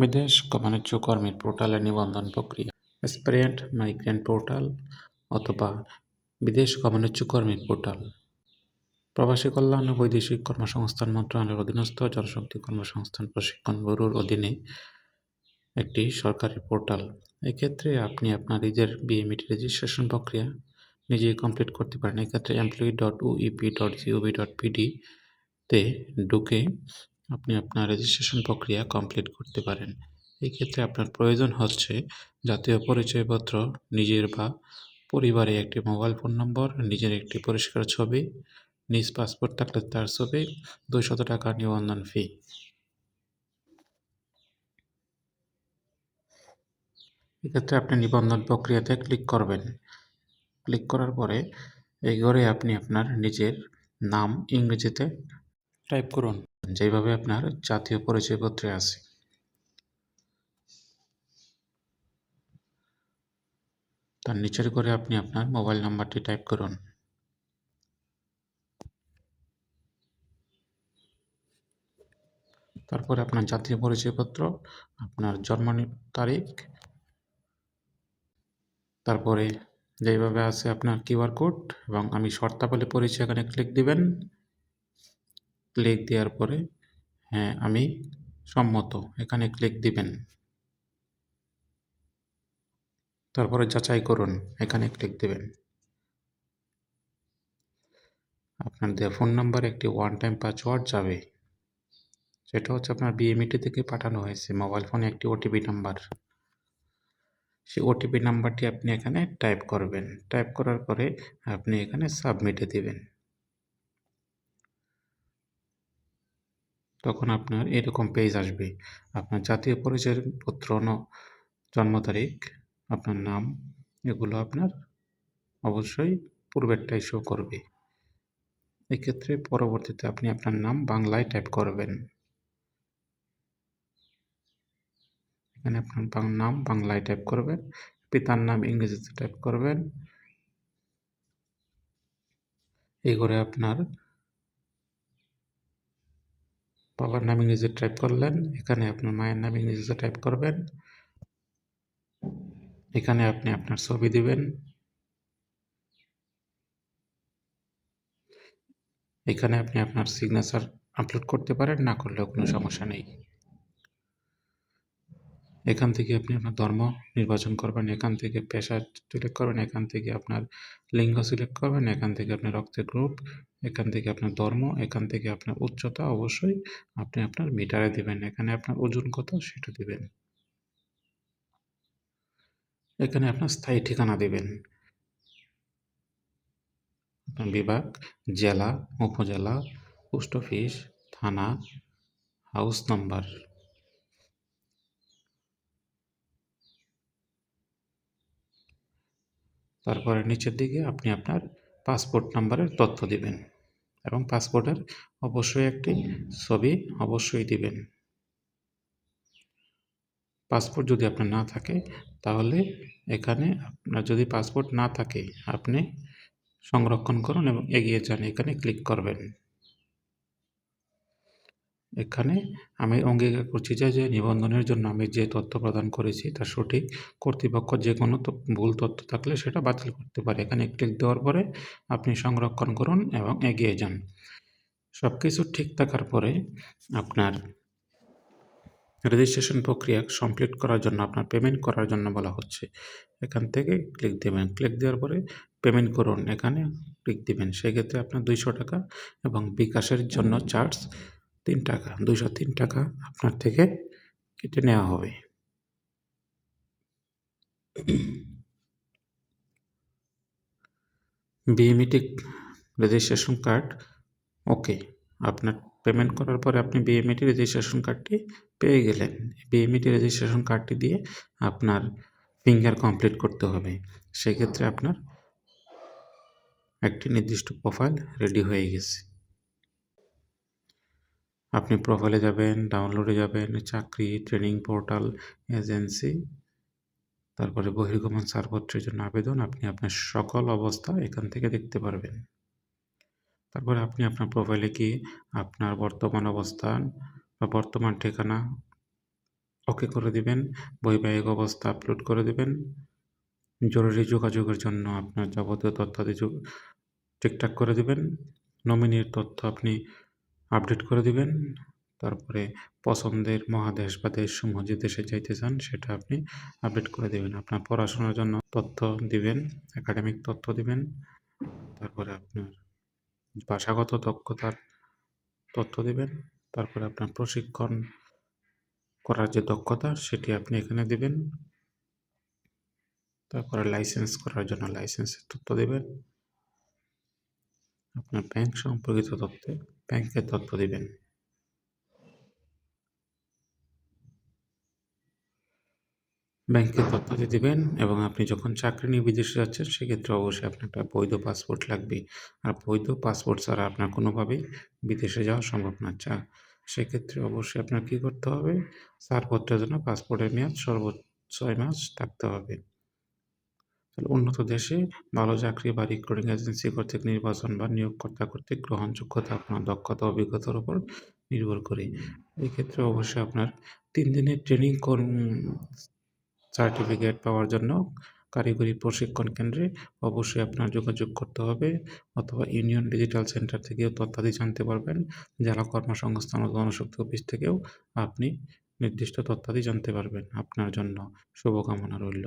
বিদেশ বাণিজ্য কর্মীর পোর্টালে নিবন্ধন প্রক্রিয়া। স্প্রেন্ট মাইগ্রেন্ট পোর্টাল অথবা বিদেশ বাণিজ্য কর্মীর পোর্টাল। প্রবাসী কল্যাণ ও বৈদেশিক কর্মসংস্থান মন্ত্রণালয়ের অধীনস্থ জনশক্তি কর্মসংস্থান প্রশিক্ষণ ব্যুরোর অধীনে একটি সরকারি পোর্টাল। এক্ষেত্রে আপনি আপনার নিজের বিএমইটি রেজিস্ট্রেশন প্রক্রিয়া নিজেই কমপ্লিট করতে পারেন। এক্ষেত্রে employee dot UEP dot GOV dot PD তে ঢুকে আপনি আপনার রেজিস্ট্রেশন প্রক্রিয়া কমপ্লিট করতে পারেন। এই ক্ষেত্রে আপনার প্রয়োজন হচ্ছে জাতীয় পরিচয়পত্র, নিজের বা পরিবারে একটি মোবাইল ফোন নম্বর নিজের একটি পরিষ্কার ছবি, নিজ পাসপোর্ট থাকলে তার ছবি, দুইশত টাকা নিবন্ধন ফি এক্ষেত্রে আপনি নিবন্ধন প্রক্রিয়াতে ক্লিক করবেন। ক্লিক করার পরে এই ঘরে আপনি আপনার নিজের নাম ইংরেজিতে টাইপ করুন। যেভাবে আপনার জাতীয় পরিচয়পত্রে আছে। তার নিচের করে আপনি আপনার মোবাইল নাম্বারটি টাইপ করুন। তারপরে আপনার জাতীয় পরিচয়পত্র, আপনার জন্ম তারিখ, তারপরে যেভাবে আছে আপনার কিউআর কোড এবং আমি শর্তাবলী পরিচয় এখানে ক্লিক দিবেন। ক্লিক দেওয়ার পরে হ্যাঁ আমি সম্মত, এখানে ক্লিক দিবেন। তারপরে যাচাই করুন, এখানে ক্লিক দিবেন। আপনার দেওয়া ফোন নাম্বার একটি ওয়ান টাইম পাসওয়ার্ড যাবে। সেটা হচ্ছে আপনার বিএমইটি থেকে পাঠানো হয়েছে মোবাইল ফোনে একটি ওটিপি নাম্বার সেই ওটিপি নাম্বারটি আপনি এখানে টাইপ করবেন। টাইপ করার পরে আপনি এখানে সাবমিটে দিবেন। তখন আপনার এরকম পেজ আসবে। আপনার জাতীয় পরিচয়পত্র ন- জন্ম তারিখ, আপনার নাম, এগুলো আপনার অবশ্যই পূর্বেরটাই শো করবে। এক্ষেত্রে পরবর্তীতে আপনি আপনার নাম বাংলায় টাইপ করবেন। এখানে আপনার নাম বাংলায় টাইপ করবেন, পিতার নাম ইংরেজিতে টাইপ করবেন। এই করে আপনার বাবার নাম ইংরেজি টাইপ করলেন, এখানে আপনার মায়ের নাম ইংরেজিতে টাইপ করবেন। এখানে আপনি আপনার ছবি দিবেন। এখানে আপনি আপনার সিগনেচার আপলোড করতে পারেন, না করলেও কোনো সমস্যা নেই। এখান থেকে আপনি আপনার ধর্ম নির্বাচন করবেন, এখান থেকে পেশা সিলেক্ট করবেন, এখান থেকে আপনার লিঙ্গ সিলেক্ট করবেন, এখান থেকে আপনার রক্তের গ্রুপ এখান থেকে আপনার ধর্ম, এখান থেকে আপনার উচ্চতা অবশ্যই আপনি আপনার মিটারে দিবেন। এখানে আপনার ওজন কত সেটা দিবেন। এখানে আপনার স্থায়ী ঠিকানা দিবেন। আপনার বিভাগ, জেলা, উপজেলা, পোস্ট অফিস, থানা হাউস নাম্বার তারপরে নিচের দিকে আপনি আপনার পাসপোর্ট নাম্বারের তথ্য দিবেন এবং পাসপোর্টের অবশ্যই একটি ছবি অবশ্যই দিবেন। পাসপোর্ট যদি আপনার না থাকে, তাহলে এখানে আপনার যদি পাসপোর্ট না থাকে, আপনি সংরক্ষণ করুন এবং এগিয়ে যান। এখানে ক্লিক করবেন। এখানে আমি অঙ্গীকার করছি যে যে নিবন্ধনের জন্য আমি যে তথ্য প্রদান করেছি তা সঠিক, কর্তৃপক্ষ যে কোনো ভুল তথ্য থাকলে সেটা বাতিল করতে পারে। এখানে ক্লিক দেওয়ার পরে আপনি সংরক্ষণ করুন এবং এগিয়ে যান। সব কিছু ঠিক থাকার পরে আপনার রেজিস্ট্রেশন প্রক্রিয়া কমপ্লিট করার জন্য, আপনার পেমেন্ট করার জন্য বলা হচ্ছে। এখান থেকে ক্লিক দেবেন। ক্লিক দেওয়ার পরে পেমেন্ট করুন। এখানে ক্লিক দিবেন। সেক্ষেত্রে আপনার দুইশো টাকা এবং বিকাশের জন্য চার্জ তিন টাকা দুশো তিন টাকা আপনার থেকে কেটে নেওয়া হবে। বিএমইটি রেজিস্ট্রেশন কার্ড ওকে আপনার পেমেন্ট করার পরে আপনি বিএমইটি রেজিস্ট্রেশন কার্ডটি পেয়ে গেলেন। বিএমইটি রেজিস্ট্রেশন কার্ডটি দিয়ে আপনার ফিঙ্গার কমপ্লিট করতে হবে। সেক্ষেত্রে আপনার একটি নির্দিষ্ট প্রোফাইল রেডি হয়ে গেছে। আপনি প্রোফাইলে যাবেন ডাউনলোডে যাবেন, চাকরি ট্রেনিং পোর্টাল এজেন্সি তারপরে বহির্গমন ছাড়পত্রের জন্য আবেদন, আপনি আপনার সকল অবস্থা এখান থেকে দেখতে পারবেন। তারপরে আপনি আপনার প্রোফাইলে গিয়ে আপনার বর্তমান অবস্থান বা বর্তমান ঠিকানা ওকে করে দিবেন, বৈবাহিক অবস্থা আপলোড করে দিবেন। জরুরি যোগাযোগের জন্য আপনার যাবতীয় তথ্যাদি ঠিকঠাক করে দিবেন। নমিনির তথ্য আপনি আপডেট করে দিবেন। তারপরে পছন্দের মহাদেশ বা দেশসমূহ যে দেশে যাইতে চান, সেটা আপনি আপডেট করে দিবেন। আপনার পড়াশোনার জন্য তথ্য দিবেন, একাডেমিক তথ্য দিবেন। তারপরে আপনার ভাষাগত দক্ষতার তথ্য দিবেন। তারপরে আপনার প্রশিক্ষণ করার যে দক্ষতা, সেটি আপনি এখানে দিবেন। তারপরে লাইসেন্স করার জন্য লাইসেন্সের তথ্য দেবেন। আপনার ব্যাংক সম্পর্কিত তথ্যে ব্যাংকের তথ্য দিবেন। ব্যাংকের তথ্যটি দিবেন এবং আপনি যখন চাকরি নিয়ে বিদেশে যাচ্ছেন, সেক্ষেত্রে অবশ্যই আপনার একটা বৈধ পাসপোর্ট লাগবে। আর বৈধ পাসপোর্ট ছাড়া আপনার কোনোভাবেই বিদেশে যাওয়া সম্ভব না। চা সেক্ষেত্রে অবশ্যই আপনার কী করতে হবে? ছাড়পত্রের জন্য পাসপোর্টের মেয়াদ সর্বোচ্চ ছয় মাস থাকতে হবে। তাহলে উন্নত দেশে ভালো চাকরি বা রিক্রুটিং এজেন্সি কর্তৃক নির্বাচন বা নিয়োগকর্তা কর্তৃক গ্রহণযোগ্যতা আপনার দক্ষতা, অভিজ্ঞতার উপর নির্ভর করে। এই ক্ষেত্রে অবশ্যই আপনার তিন দিনের ট্রেনিং সার্টিফিকেট পাওয়ার জন্য কারিগরি প্রশিক্ষণ কেন্দ্রে অবশ্যই আপনার যোগাযোগ করতে হবে অথবা ইউনিয়ন ডিজিটাল সেন্টার থেকেও তথ্যাদি জানতে পারবেন। জেলা কর্মসংস্থান ও জনশক্তি অফিস থেকেও আপনি নির্দিষ্ট তথ্যাদি জানতে পারবেন। আপনার জন্য শুভকামনা রইল।